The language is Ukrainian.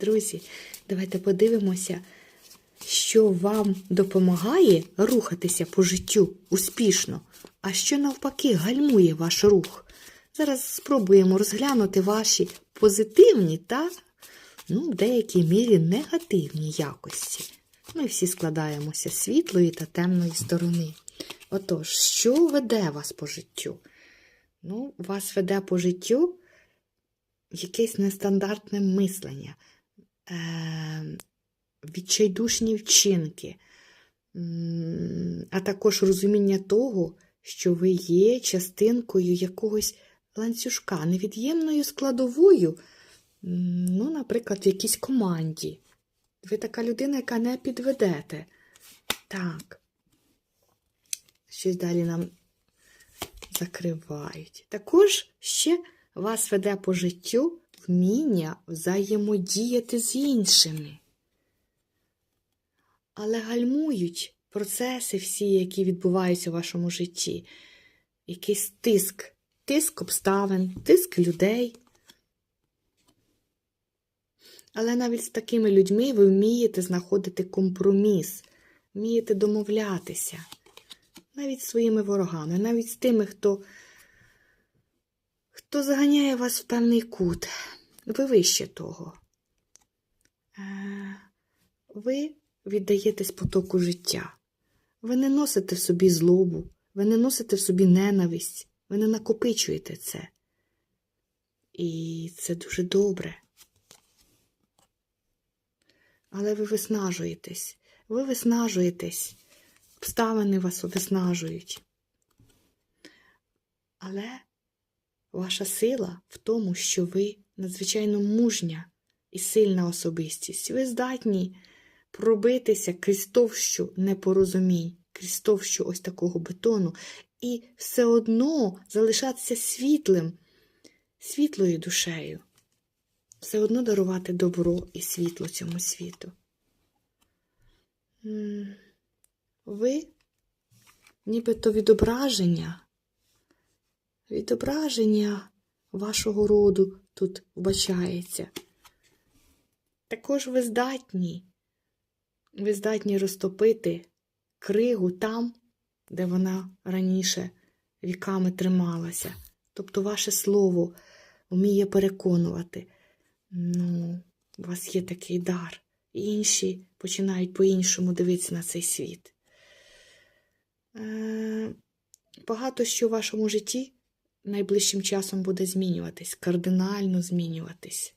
Друзі, давайте подивимося, що вам допомагає рухатися по життю успішно, а що навпаки гальмує ваш рух. Зараз спробуємо розглянути ваші позитивні та, ну, в деякій мірі негативні якості. Ми всі складаємося з світлої та темної сторони. Отож, що веде вас по життю? Ну, вас веде по життю якесь нестандартне мислення, відчайдушні вчинки, а також розуміння того, що ви є частинкою якогось ланцюжка, невід'ємною складовою, ну, наприклад, в якійсь команді. Ви така людина, яка не підведете. Так. Щось далі нам закривають. Також ще вас веде по життю вміння взаємодіяти з іншими. Але гальмують процеси всі, які відбуваються в вашому житті. Якийсь тиск, тиск обставин, тиск людей. Але навіть з такими людьми ви вмієте знаходити компроміс, вмієте домовлятися. Навіть з своїми ворогами, навіть з тими, хто хто заганяє вас в певний кут, ви вище того. Е, Ви віддаєтесь потоку життя. Ви не носите в собі злобу, ви не носите в собі ненависть, ви не накопичуєте це. І це дуже добре. Але ви виснажуєтесь, ви виснажуєтесь, обставини вас виснажують. Але Ваша сила в тому, що ви надзвичайно мужня і сильна особистість. Ви здатні пробитися крізь товщу непорозумінь, крізь товщу ось такого бетону, і все одно залишатися світлим, світлою душею, все одно дарувати добро і світло цьому світу. Ви нібито відображення відображення вашого роду тут вбачається. Також ви здатні, ви здатні розтопити кригу там, де вона раніше віками трималася. Тобто ваше слово вміє переконувати. Ну, у вас є такий дар. Інші починають по-іншому дивитися на цей світ. Е, Багато що в вашому житті найближчим часом буде змінюватись, кардинально змінюватись.